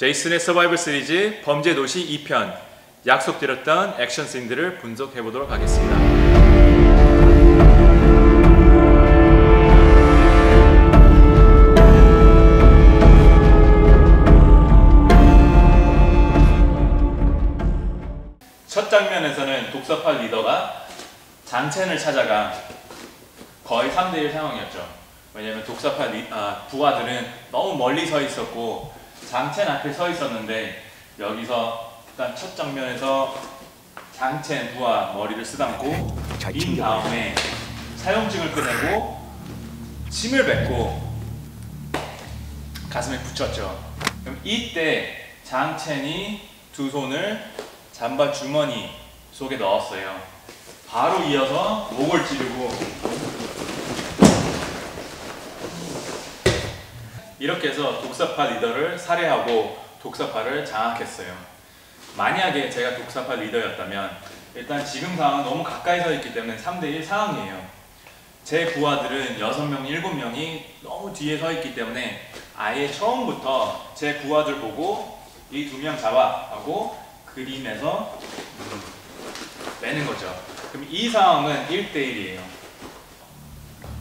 제이슨의 서바이벌 시리즈 범죄 도시 2편 약속드렸던 액션 씬들을 분석해 보도록 하겠습니다. 첫 장면에서는 독서파 리더가 장첸을 찾아가 거의 3대1 상황이었죠. 왜냐면 독서파 리, 아, 부하들은 너무 멀리 서 있었고 장첸 앞에 서 있었는데 여기서 일단 첫 장면에서 장첸 부하 머리를 쓰담고 챙겨봐요. 다음에 사용증을 꺼내고 침을 뱉고 가슴에 붙였죠. 그럼 이때 장첸이 두 손을 잠바 주머니 속에 넣었어요. 바로 이어서 목을 찌르고 이렇게 해서 독사파 리더를 살해하고 독사파를 장악했어요. 만약에 제가 독사파 리더였다면 일단 지금 상황은 너무 가까이 서 있기 때문에 3대1 상황이에요. 제 부하들은 6명, 7명이 너무 뒤에 서 있기 때문에 아예 처음부터 제 부하들 보고 이 두 명 잡아 하고 그림에서 빼는 거죠. 그럼 이 상황은 1대1이에요.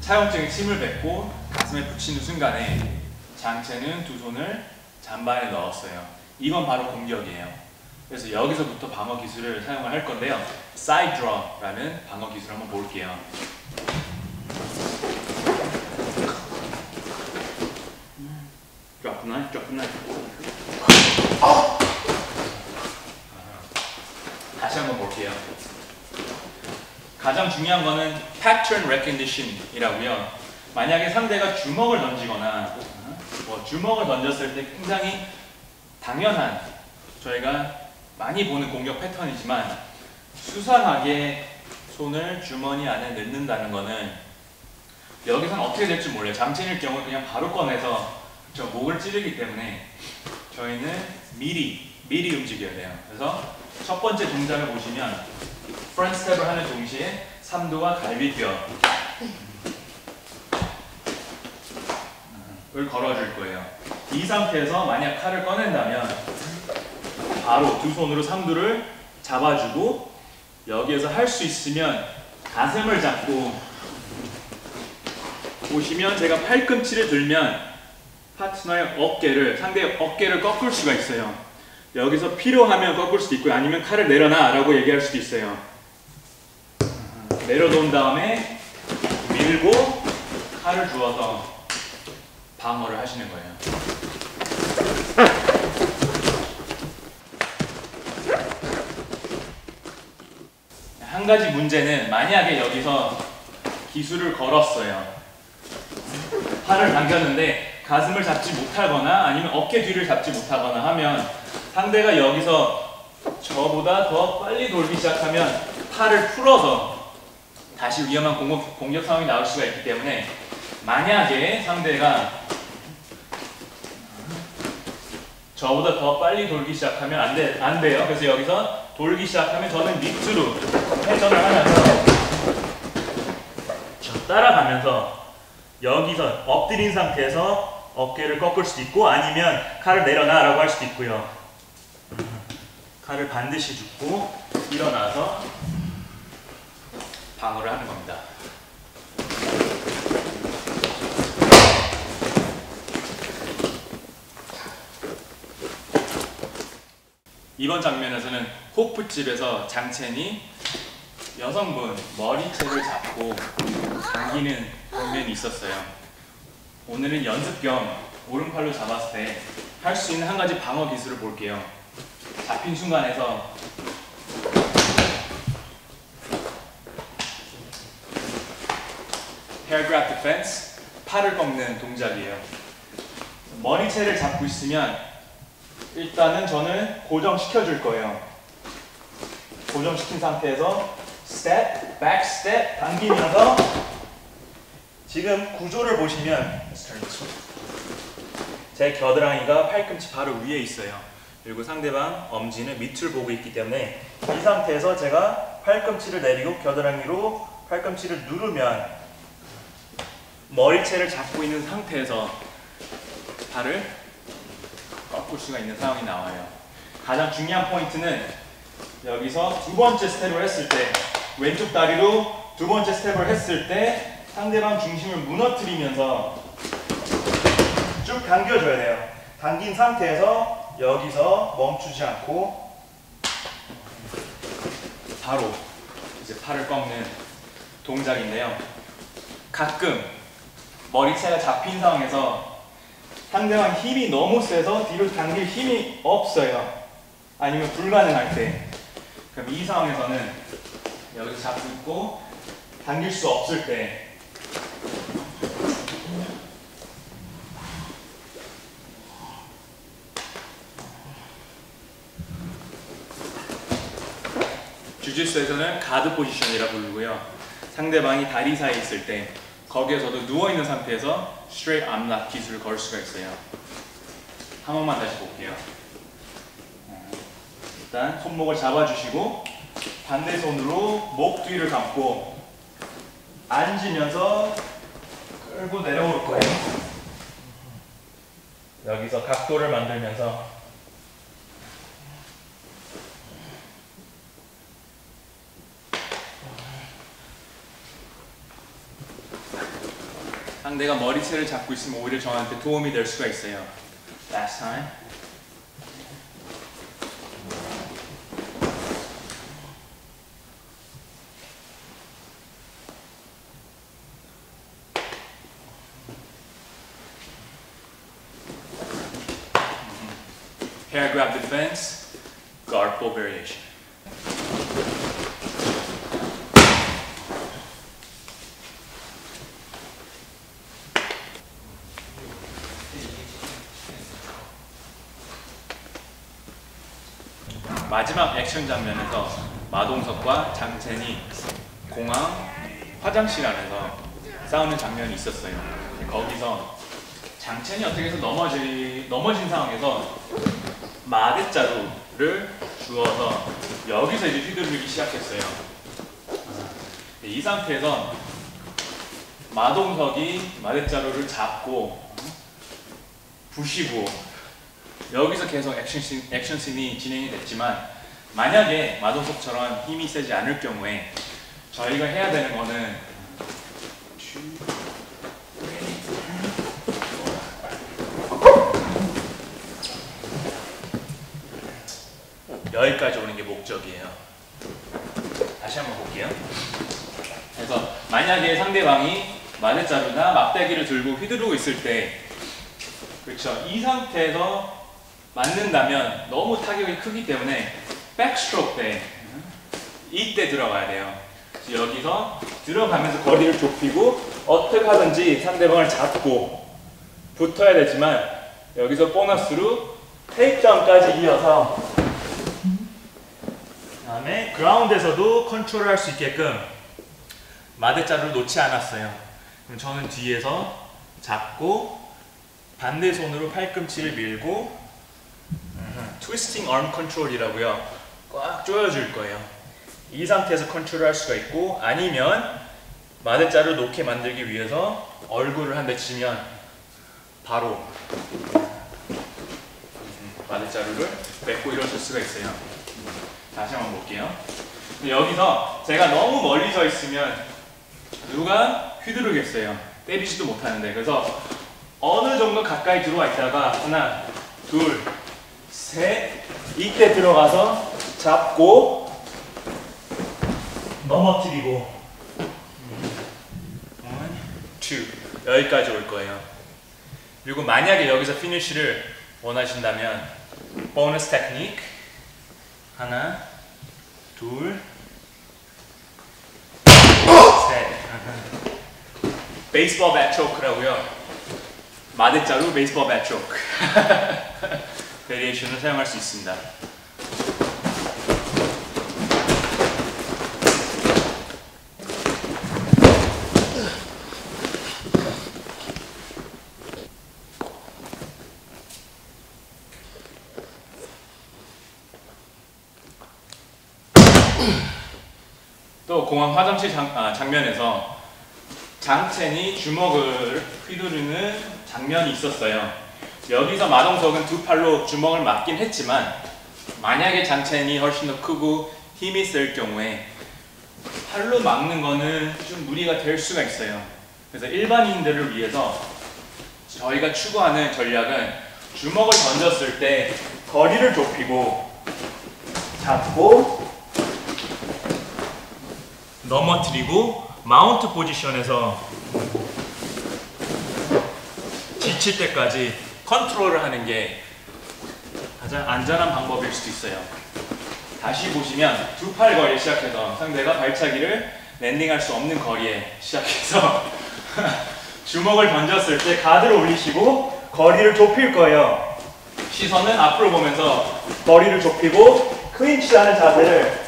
차용증에 침을 뱉고 가슴에 붙이는 순간에 장체는 두 손을 잠바에 넣었어요. 이건 바로 공격이에요. 그래서 여기서부터 방어 기술을 사용을 할 건데요. 사이드 드랍라는 방어 기술 한번 볼게요. Drop knife, drop knife. 다시 한번 볼게요. 가장 중요한 거는 pattern recognition이라고요. 만약에 상대가 주먹을 던지거나 어, 뭐 주먹을 던졌을 때 굉장히 당연한 저희가 많이 보는 공격 패턴이지만 수상하게 손을 주머니 안에 넣는다는 거는 여기서는 어떻게 될지 몰라요. 장첸일 경우 그냥 바로 꺼내서 저 목을 찌르기 때문에 저희는 미리 미리 움직여야 돼요. 그래서 첫 번째 동작을 보시면 프런트 스텝을 하는 동시에 삼두와 갈비뼈 을 걸어줄 거예요. 이 상태에서 만약 칼을 꺼낸다면 바로 두 손으로 삼두를 잡아주고 여기에서 할 수 있으면 가슴을 잡고 보시면 제가 팔꿈치를 들면 파트너의 어깨를 상대의 어깨를 꺾을 수가 있어요. 여기서 필요하면 꺾을 수도 있고요. 아니면 칼을 내려놔 라고 얘기할 수도 있어요. 내려놓은 다음에 밀고 칼을 주어서 방어를 하시는 거예요. 한 가지 문제는 만약에 여기서 기술을 걸었어요. 팔을 당겼는데 가슴을 잡지 못하거나 아니면 어깨 뒤를 잡지 못하거나 하면 상대가 여기서 저보다 더 빨리 돌기 시작하면 팔을 풀어서 다시 위험한 공격, 공격 상황이 나올 수가 있기 때문에 만약에 상대가 저보다 더 빨리 돌기 시작하면 안, 돼, 안 돼요. 그래서 여기서 돌기 시작하면 저는 밑으로 회전을 하면서 저 따라가면서 여기서 엎드린 상태에서 어깨를 꺾을 수도 있고 아니면 칼을 내려놔 라고 할 수도 있고요. 칼을 반드시 줍고 일어나서 방어를 하는 겁니다. 이번 장면에서는 호프집에서 장첸이 여성분 머리채를 잡고 당기는 장면이 있었어요. 오늘은 연습 겸 오른팔로 잡았을 때 할 수 있는 한 가지 방어 기술을 볼게요. 잡힌 순간에서 paragraph defense 팔을 꺾는 동작이에요. 머리채를 잡고 있으면 일단은 저는 고정시켜 줄 거예요. 고정시킨 상태에서 step, back step 당기면서 지금 구조를 보시면 제 겨드랑이가 팔꿈치 바로 위에 있어요. 그리고 상대방 엄지는 밑을 보고 있기 때문에 이 상태에서 제가 팔꿈치를 내리고 겨드랑이로 팔꿈치를 누르면 머리채를 잡고 있는 상태에서 발을 볼 수가 있는 상황이 나와요. 가장 중요한 포인트는 여기서 두 번째 스텝을 했을 때 왼쪽 다리로 두 번째 스텝을 했을 때 상대방 중심을 무너뜨리면서 쭉 당겨줘야 돼요. 당긴 상태에서 여기서 멈추지 않고 바로 이제 팔을 꺾는 동작인데요. 가끔 머리채가 잡힌 상황에서 상대방 힘이 너무 세서 뒤로 당길 힘이 없어요. 아니면 불가능할 때. 그럼 이 상황에서는 여기서 잡고 있고 당길 수 없을 때 주짓수에서는 가드 포지션이라 부르고요. 상대방이 다리 사이에 있을 때 거기에서도 누워 있는 상태에서 straight arm lock 기술을 걸 수가 있어요. 한 번만 다시 볼게요. 어, 일단 손목을 잡아주시고 반대 손으로 목 뒤를 감고 앉으면서 끌고 내려올 거예요. 여기서 각도를 만들면서 상대가 머리채를 잡고 있으면 오히려 저한테 도움이 될 수가 있어요. Last time. Hair grab defense, guard pull variation. 마지막 액션 장면에서 마동석과 장첸이 공항 화장실 안에서 싸우는 장면이 있었어요. 거기서 장첸이 어떻게 해서 넘어지, 넘어진 상황에서 마대자루를 주어서 여기서 이제 휘두르기 시작했어요. 이 상태에서 마동석이 마대자루를 잡고 부시고 여기서 계속 액션씬, 액션씬이 진행이 됐지만 만약에 마동석처럼 힘이 세지 않을 경우에 저희가 해야 되는 거는 여기까지 오는 게 목적이에요. 다시 한번 볼게요. 그래서 만약에 상대방이 마대자루나 막대기를 들고 휘두르고 있을 때 그렇죠. 이 상태에서 맞는다면 너무 타격이 크기 때문에 백스트로크 때 이때 들어가야 돼요. 여기서 들어가면서 거리를 좁히고 어떻게 하든지 상대방을 잡고 붙어야 되지만 여기서 보너스로 테이크다운까지 이어서 그다음에 그라운드에서도 컨트롤할 수 있게끔 마대자루를 놓지 않았어요. 그럼 저는 뒤에서 잡고 반대 손으로 팔꿈치를 밀고 트위스팅 arm 컨트롤이라고요. 꽉 조여줄 거예요. 이 상태에서 컨트롤할 수가 있고 아니면 마대자루 놓게 만들기 위해서 얼굴을 한 대 치면 바로 마대자루를 맺고 일어설 수가 있어요. 다시 한번 볼게요. 여기서 제가 너무 멀리 서 있으면 누가 휘두르겠어요. 때리지도 못하는데 그래서 어느 정도 가까이 들어와 있다가 하나, 둘, 셋. 이때 들어가서 잡고 넘어뜨리고. one, two 여기까지 올 거예요. 그리고 만약에 여기서 피니쉬를 원하신다면 보너스 테크닉 하나, 둘, 셋. 베이스볼 백 초크라고요. 마대자루 베이스볼 백 초크 베리에이션을 사용할 수 있습니다. 또 공항 화장실 장, 아, 장면에서 장첸이 주먹을 휘두르는 장면이 있었어요. 여기서 마동석은 두 팔로 주먹을 맞긴 했지만 만약에 장첸이 훨씬 더 크고 힘이 쓸 경우에 팔로 막는 거는 좀 무리가 될 수가 있어요. 그래서 일반인들을 위해서 저희가 추구하는 전략은 주먹을 던졌을 때 거리를 좁히고 잡고 넘어뜨리고 마운트 포지션에서 지칠 때까지 컨트롤을 하는 게 가장 안전한 방법일 수도 있어요. 다시 보시면 두 팔 거리에 시작해서 상대가 발차기를 랜딩할 수 없는 거리에 시작해서 주먹을 던졌을 때 가드를 올리시고 거리를 좁힐 거예요. 시선은 앞으로 보면서 거리를 좁히고 클린치하는 자세를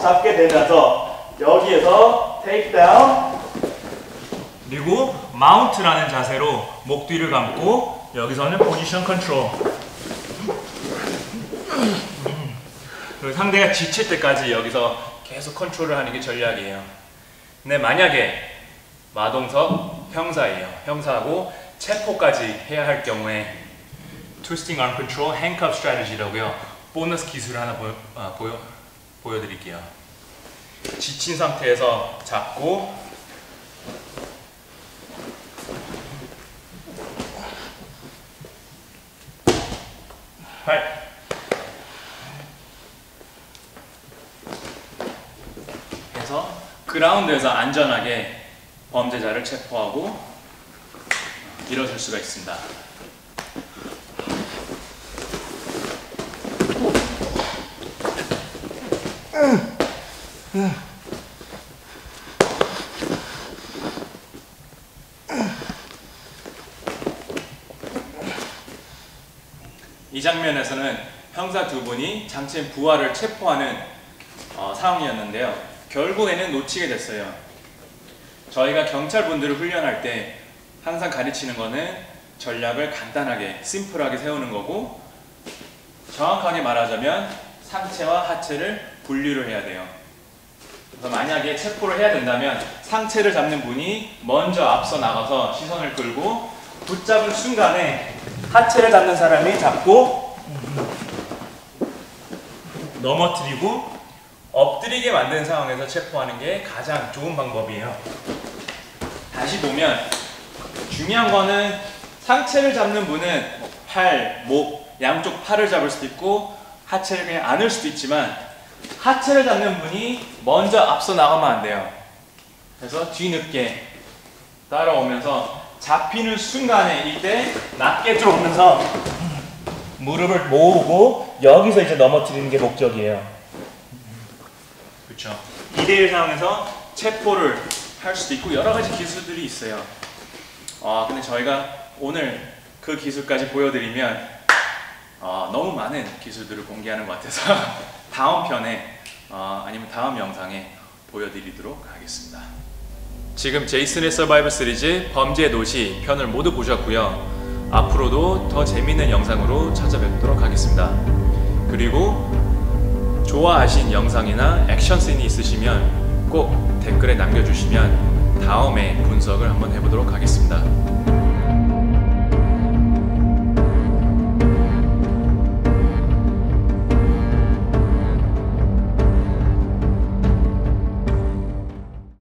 잡게 되면서 여기에서 테이크다운 그리고 마운트라는 자세로 목 뒤를 감고 여기서는 포지션 컨트롤. 상대가 지칠 때까지 여기서 계속 컨트롤을 하는 게 전략이에요. 근데 만약에 마동석 형사예요. 형사하고 체포까지 해야 할 경우에 트위스팅 arm control, handcuff strategy라고요. 보너스 기술을 하나 보여, 아, 보여, 보여드릴게요. 지친 상태에서 잡고 팔 해서 그라운드에서 안전하게 범죄자를 체포하고 일어설 수가 있습니다. 이 장면에서는 형사 두 분이 장첸 부하를 체포하는 어, 상황이었는데요. 결국에는 놓치게 됐어요. 저희가 경찰분들을 훈련할 때 항상 가르치는 거는 전략을 간단하게, 심플하게 세우는 거고 정확하게 말하자면 상체와 하체를 분류를 해야 돼요. 그래서 만약에 체포를 해야 된다면 상체를 잡는 분이 먼저 앞서 나가서 시선을 끌고 붙잡은 순간에 하체를 잡는 사람이 잡고 넘어뜨리고 엎드리게 만드는 상황에서 체포하는 게 가장 좋은 방법이에요. 다시 보면 중요한 거는 상체를 잡는 분은 팔, 목, 양쪽 팔을 잡을 수도 있고 하체를 그냥 안을 수도 있지만 하체를 잡는 분이 먼저 앞서 나가면 안 돼요. 그래서 뒤늦게 따라오면서 잡히는 순간에 이때 낮게 들어오면서 무릎을 모으고 여기서 이제 넘어뜨리는 게 목적이에요. 그렇죠. 2대1 상황에서 체포를 할 수도 있고 여러 가지 기술들이 있어요. 아 근데 저희가 오늘 그 기술까지 보여드리면 어, 너무 많은 기술들을 공개하는 것 같아서 다음 편에 어, 아니면 다음 영상에 보여드리도록 하겠습니다. 지금 제이슨의 서바이벌 시리즈 범죄 도시 편을 모두 보셨고요. 앞으로도 더 재밌는 영상으로 찾아뵙도록 하겠습니다. 그리고 좋아하신 영상이나 액션 씬이 있으시면 꼭 댓글에 남겨주시면 다음에 분석을 한번 해보도록 하겠습니다.